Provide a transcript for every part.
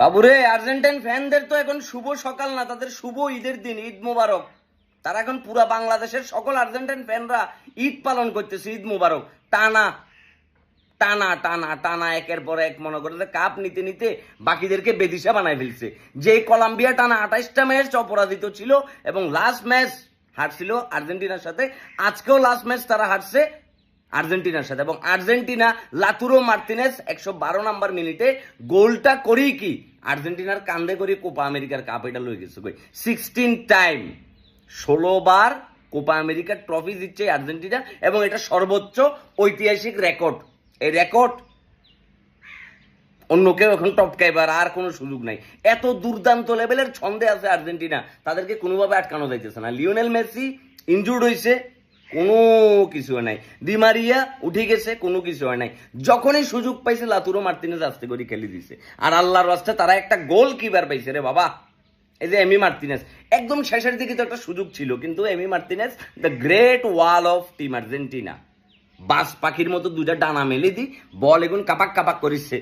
বাবুরে, আর্জেন্টাইন ফ্যানদের তো এখন শুভ সকাল না, তাদের শুভ ঈদের দিন, ঈদ মোবারক। তারা এখন পুরা বাংলাদেশের সকল আর্জেন্টাইন ফ্যানরা ঈদ পালন করতেছে, ঈদ মোবারক। টানা টানা টানা টানা, একের পর এক মনে করে কাপ নিতে নিতে বাকিদেরকে বেদিশা বানায় ফেলছে। যে কলম্বিয়া টানা আঠাইশটা ম্যাচ অপরাজিত ছিল এবং লাস্ট ম্যাচ হারছিল আর্জেন্টিনার সাথে, আজকেও লাস্ট ম্যাচ তারা হারছে আর্জেন্টিনার সাথে। এবং আর্জেন্টিনা লাতুরো মার্তিনেস একশো বারো নাম্বার মিনিটে গোলটা করেই কি? আর্জেন্টিনার কান্দে করে কোপা আমেরিকার কাপ এটা লয়ে গেছে সিক্সটিন টাইম ষোলো বার কোপা আমেরিকার ট্রফি দিচ্ছে আর্জেন্টিনা এবং এটা সর্বোচ্চ ঐতিহাসিক রেকর্ড এই রেকর্ড অন্য কেউ এখন টপকাইবার আর কোনো সুযোগ নাই। এত দুর্দান্ত লেভেলের ছন্দে আছে আর্জেন্টিনা। তাদেরকে কোনোভাবে আটকানো যাইতেছে না। লিওনেল মেসি ইনজুর্ড হয়েছে কোনো কিছু নাই। দিমারিয়া উঠে গেছে, কোনো কিছু হয় নাই। যখনই সুযোগ পাইছে, লাতুরো মার্তিনেজ আস্তে করে খেলে দিছে। আর আল্লাহর রাস্তায় তারা একটা গোল কিবার পাইছে রে বাবা। এই যে এমি মার্তিনেস একদম শেষের দিকে তো একটা সুযোগ ছিল, কিন্তু Emi Martinez the great wall of team Argentina. বাস পাখির মতো দুটা ডানা মেলে দি, বল এখন কাপাক কাপাক করিচ্ছে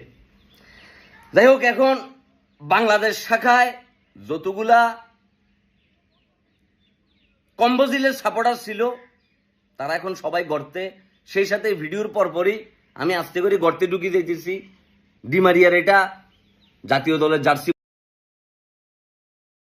যাই হোক, এখন বাংলাদেশ শাখায় যতগুলা কম্বোজিলের সাপোর্টার ছিল তারা এখন সবাই গর্তে। সেই সাথে ভিডিওর পরপরই আমি আস্তে করে গর্তে ঢুকিয়ে দিতেছি। ডিমারিয়ার এটা জাতীয় দলের জার্সি